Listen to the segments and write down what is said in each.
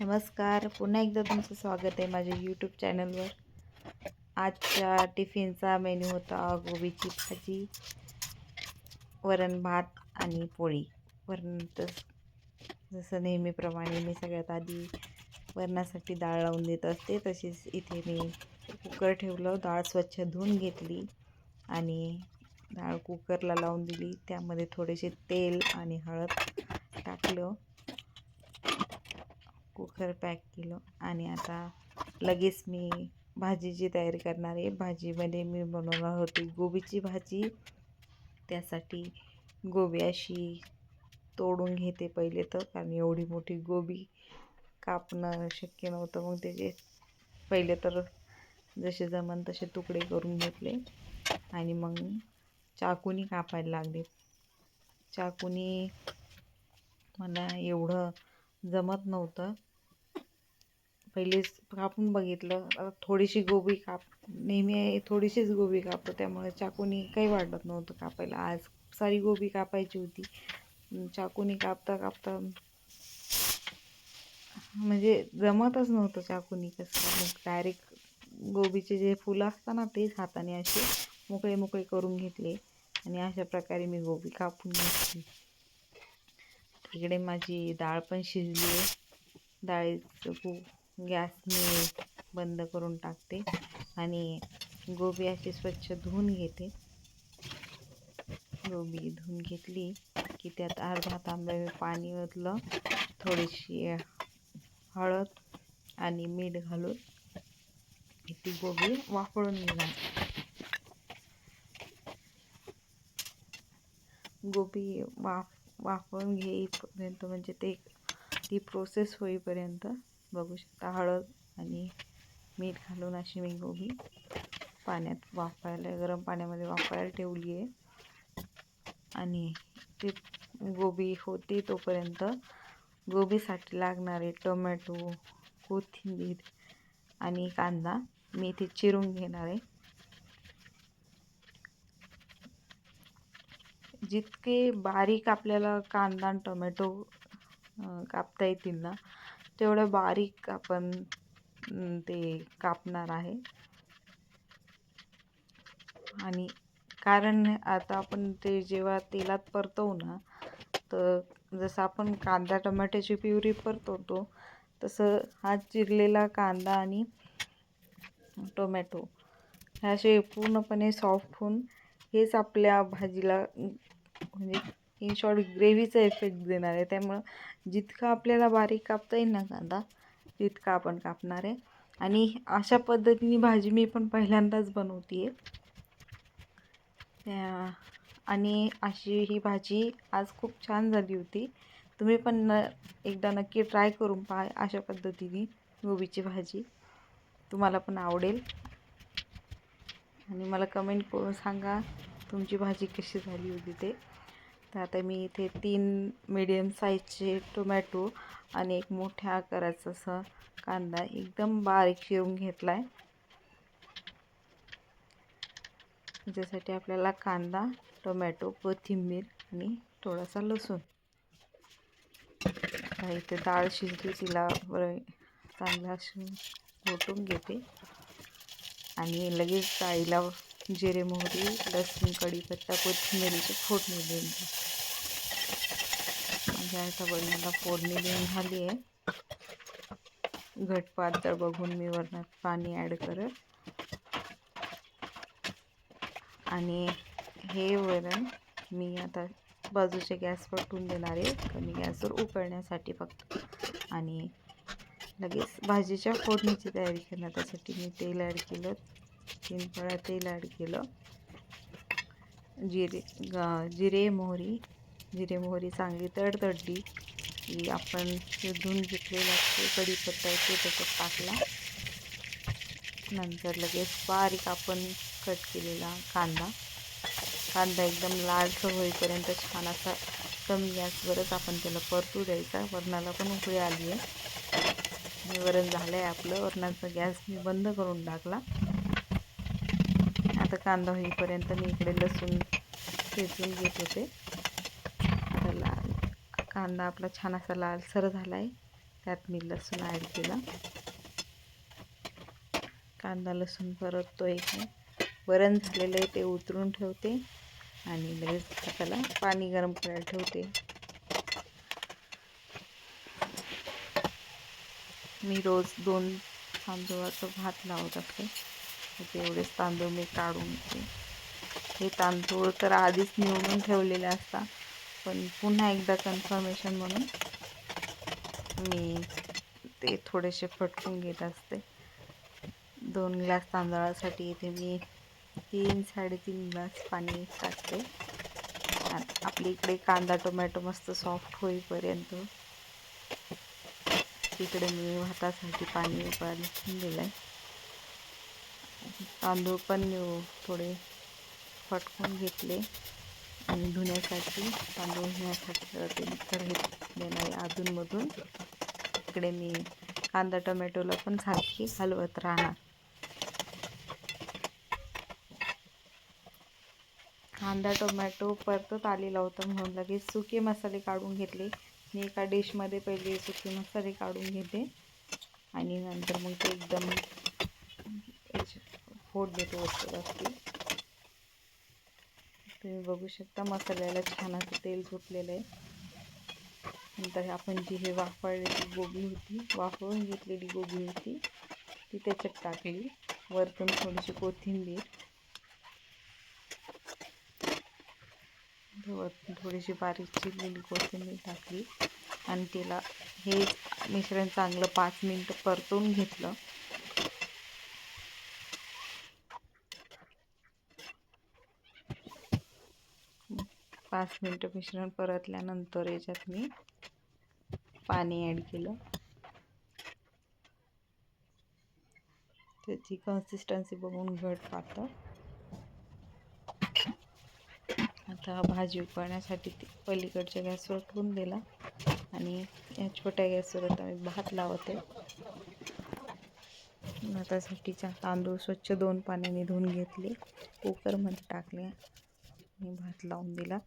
नमस्कार. पुन्हा एकदा तुमचं स्वागत आहे माझ्या यूट्यूब चॅनलवर आजच्या टिफिनचा मेन्यू होता गोबीची भाजी वरण भात आणि पोळी. वरण तर जसं नेहमीप्रमाणे मी सगळ्यात आधी वरणासाठी डाळ लावून देत असते तशीच इथे मी कुकर ठेवलं डाळ स्वच्छ धुवून घेतली आणि डाळ कुकरला लावून दिली. त्यामध्ये थोडेसे तेल आणि हळद टाकलं. कुकर पॅक केलं आणि आता लगेच मी भाजीची तयारी करणार आहे. भाजीमध्ये मी बनवणार होती गोबीची भाजी. त्यासाठी गोबी अशी तोडून घेते पहिले तर कारण एवढी मोठी गोबी कापणं शक्य नव्हतं. मग त्याचे पहिले तर जसे जमन तसे तुकडे करून घेतले आणि मग चाकूनी कापायला लागले. चाकूनी मला एवढं जमत नव्हतं. पहिलेच कापून बघितलं. थोडीशी गोबी काप नेहमी थोडीशीच गोबी कापतो त्यामुळे चाकूनी काही वाटत नव्हतं कापायला. आज सारी गोबी कापायची होती. चाकूनी कापता कापता म्हणजे जमतच नव्हतं चाकूनी कसं. मग डायरेक्ट गोबीचे जे फुलं असतात ना तेच हाताने असे मोकळे मोकळे करून घेतले. आणि अशा प्रकारे मी गोबी कापून घेतली. इकडे माझी डाळ पण शिजली आहे. डाळीचं खूप गॅस मी बंद करून टाकते आणि गोबी अशी स्वच्छ धुवून घेते. गोबी धुवून घेतली की त्यात अर्धा तांब्या मी पाणी ओतलं थोडीशी हळद आणि मीठ घालून ती गोबी वाफळून घेणार. गोबी वाफ वाफळून घेईपर्यंत म्हणजे ते ती प्रोसेस होईपर्यंत बघू शकता हळद आणि मीठ घालून अशी मी गोबी पाण्यात वाफायला गरम पाण्यामध्ये वाफायला ठेवली आहे. आणि ते गोबी होती तोपर्यंत गोबीसाठी लागणारे टोमॅटो कोथिंबीर आणि कांदा. मी इथे चिरून घेणार आहे. जितके बारीक आपल्याला कांदा आणि टोमॅटो कापता येतील ना तेवढं बारीक आपण ते कापणार आहे. आणि कारण आता आपण ते जेव्हा तेलात परतवू ना तर जसं आपण कांदा टमाट्याची प्युरी परतवतो तसं हा चिरलेला कांदा आणि टोमॅटो हे असे पूर्णपणे सॉफ्ट होऊन हेच आपल्या भाजीला म्हणजे इन शॉर्ट ग्रेव्हीचा इफेक्ट देणार आहे. त्यामुळं जितका आपल्याला बारीक कापता येईल ना कांदा तितका आपण कापणार आहे. आणि अशा पद्धतीने भाजी मी पण पहिल्यांदाच बनवते आहे आणि अशी ही भाजी आज खूप छान झाली होती. तुम्ही पण न एकदा नक्की ट्राय करून पहा अशा पद्धतीने गोबीची भाजी. तुम्हाला पण आवडेल. आणि मला कमेंट करून सांगा तुमची भाजी कशी झाली होती ते. आता मी इथे तीन मीडियम साईजचे टोमॅटो आणि एक मोठ्या आकाराचा असं कांदा एकदम बारीक चिरून घेतला आहे ज्यासाठी आपल्याला कांदा टोमॅटो कोथिंबीर आणि थोडासा लसूण. इथे डाळ शिजली तिला बरं चांगला घोटून घेते. आणि लगेच डाळीला जिरे मोहरी लसूण कढीपत्ता कोथिंबिरीची फोडणी देऊन म्हणजे आता बनवायला फोडणी देऊन झाली आहे. घट पातळ बघून मी वरणात पाणी ॲड करत. आणि हे वरण मी आता बाजूच्या गॅसवर टून देणार आहे. कमी गॅसवर उकळण्यासाठी फक्त. आणि लगेच भाजीच्या फोडणीची तयारी करणं त्यासाठी मी तेल ॲड केलं. तीन फळा तेल ॲड केलं. जिरे जिरे मोहरी जिरे मोहरी चांगली तडतडली की आपण धुवून घेतलेला कढीपत्ता आहे तो त्याच्यात टाकला. नंतर लगेच बारीक आपण कट केलेला कांदा. कांदा एकदम लालसर होईपर्यंत छान असा कमी गॅसवरच आपण त्याला परतू द्यायचा. वरणाला पण उकळी आली आहे वरण झालं आहे आपलं. वरणाचा गॅस मी बंद करून टाकला. आता कांदा होईपर्यंत मी इकडे लसूण ठेचून घेत होते. आता लाल कांदा आपला छान असा लालसर झाला आहे त्यात मी लसूण ॲड केला. कांदा लसूण परततो एक वरण झालेलं आहे ते उतरून ठेवते. आणि लगेच त्याला पाणी गरम करायला ठेवते. मी रोज दोन तांदूळाचं भात लावत असते. तेवढेच तांदूळ मी काढून घेते. हे तांदूळ तर आधीच निवडून ठेवलेले असतात पण पुन्हा एकदा कन्फर्मेशन म्हणून मी ते थोडेसे फटकून घेत असते. दोन ग्लास तांदळासाठी इथे मी तीन साडेतीन ग्लास पाणी टाकते. आपल्या इकडे कांदा टोमॅटो मस्त सॉफ्ट होईपर्यंत तिकडे मी भातासाठी पाणी उकळून दिलं आहे तांदूळ पण थोडे फटकून घेतले. आणि धुण्यासाठी तांदूळ धुण्यासाठी तर हे देणार अधूनमधून इकडे मी कांदा टोमॅटोला पण सारखी हलवत राहणार. कांदा टोमॅटो परतत आलेला होता म्हणून लगेच सुके मसाले काढून घेतले. मी एका डिशमध्ये पहिले सुके मसाले काढून घेते. आणि नंतर मग ते एकदम फोड देतो वस्तूवरती तुम्ही बघू शकता मसाल्याला छान असं तेल सुटलेलं आहे. नंतर आपण जी हे वाफळलेली गोबी होती वाफळून घेतलेली गोबी होती ती त्याच्यात टाकली. वरतून थोडीशी कोथिंबीर. वरतून थोडीशी बारीक चिरलेली कोथिंबीर टाकली. आणि तिला हे मिश्रण चांगलं पाच मिनटं परतून घेतलं. पाच मिनटं मिश्रण परतल्यानंतर याच्यात मी पाणी ॲड केलं. त्याची कन्सिस्टन्सी बघून घट पाहतं. आता भाजी उकळण्यासाठी ती पलीकडच्या गॅसवर ठेवून दिला. आणि या छोट्या गॅसवर आता मी भात लावते. भातासाठीच्या तांदूळ स्वच्छ दोन पाण्याने धुवून घेतले. कुकरमध्ये टाकले. आणि भात लावून दिला.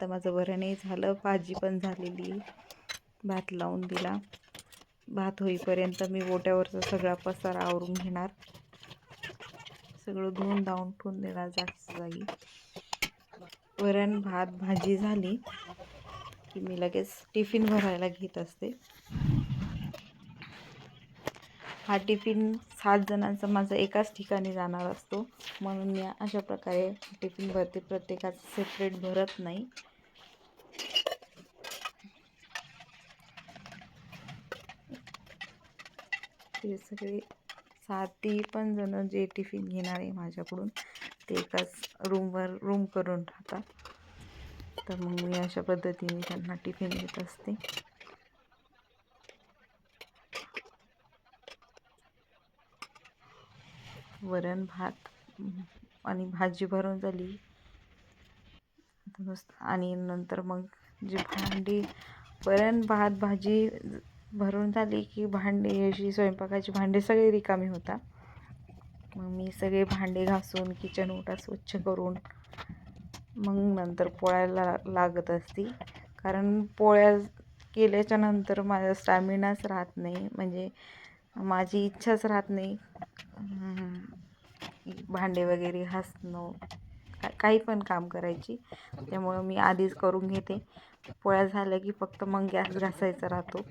आता माझं वरणही झालं भाजी पण झालेली भात लावून दिला. भात होईपर्यंत मी ओट्यावरचा सगळा पसारा आवरून घेणार. सगळं धुवून धावून ठेवून देणार जास्त जागी वरण भात भाजी झाली की मी लगेच टिफिन भरायला घेत असते. हा टिफिन सात जणांचा माझा एकाच ठिकाणी जाणार असतो. म्हणून मी अशा प्रकारे टिफिन भरते. प्रत्येकाचं सेपरेट भरत नाही. ते सगळे साती पण जण जे टिफिन घेणार आहे माझ्याकडून ते एकाच रूमवर रूम करून राहतात. तर मग मी अशा पद्धतीने त्यांना टिफिन देत असते. वरण भात आणि भाजी भरून झाली. आणि नंतर मग जे भांडी वरण भात भाजी भरून झाली की भांडी अशी स्वयंपाकाची भांडी सगळी रिकामी होतात मग मी सगळे भांडे घासून किचन ओटा स्वच्छ करून मग नंतर पोळ्याला लागत असती. कारण पोळ्या केल्याच्यानंतर माझा स्टॅमिनाच राहत नाही. म्हणजे माझी इच्छाच राहत नाही. भांडे वगैरे घासणं काही पण काम करायची. त्यामुळं मी आधीच करून घेते. पोळ्या झाल्या की फक्त मग गॅस घासायचा राहतो.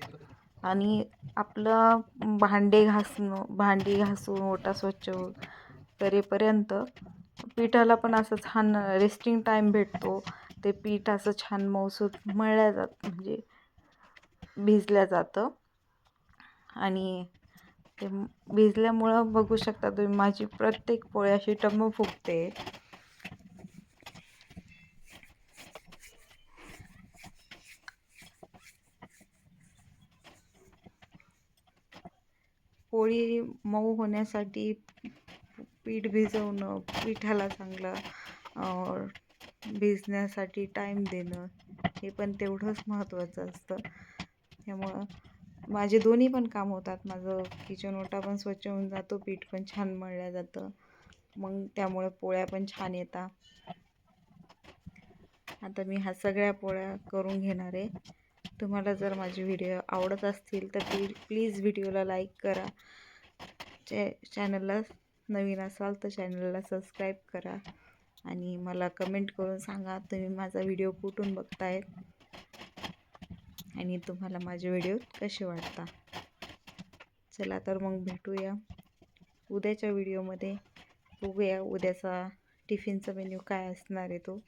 आणि आपलं भांडे घासणं भांडी घासून ओटा स्वच्छ करेपर्यंत पिठाला पण असं छान रेस्टिंग टाईम भेटतो. ते पीठ असं छान मऊसूत मळल्या जात म्हणजे भिजल्या जातं. आणि ते भिजल्यामुळं बघू शकता तुम्ही माझी प्रत्येक पोळी अशी टम्म फुगते पोळी मऊ होण्यासाठी पीठ भिजवणं पिठाला चांगलं भिजण्यासाठी टाईम देणं हे पण तेवढंच महत्त्वाचं असतं. त्यामुळं माझे दोन्ही पण काम होतात. माझं किचन ओटा पण स्वच्छ होऊन जातो पीठ पण छान मळलं जातं. मग त्यामुळे पोळ्या पण छान येतात. आता मी ह्या सगळ्या पोळ्या करून घेणार आहे. तुम्हाला जर माझे व्हिडिओ आवडत असतील तर प्ली प्लीज व्हिडिओला लाईक करा. चॅ चॅनलला नवीन असाल तर चॅनलला सबस्क्राईब करा. आणि मला कमेंट करून सांगा तुम्ही माझा व्हिडिओ कुठून बघताय? आणि तुम्हाला माझे व्हिडिओ कसे वाटता चला तर मग भेटूया उद्याच्या व्हिडिओमध्ये बघूया उद्याचा टिफिनचा मेन्यू काय असणार आहे तो.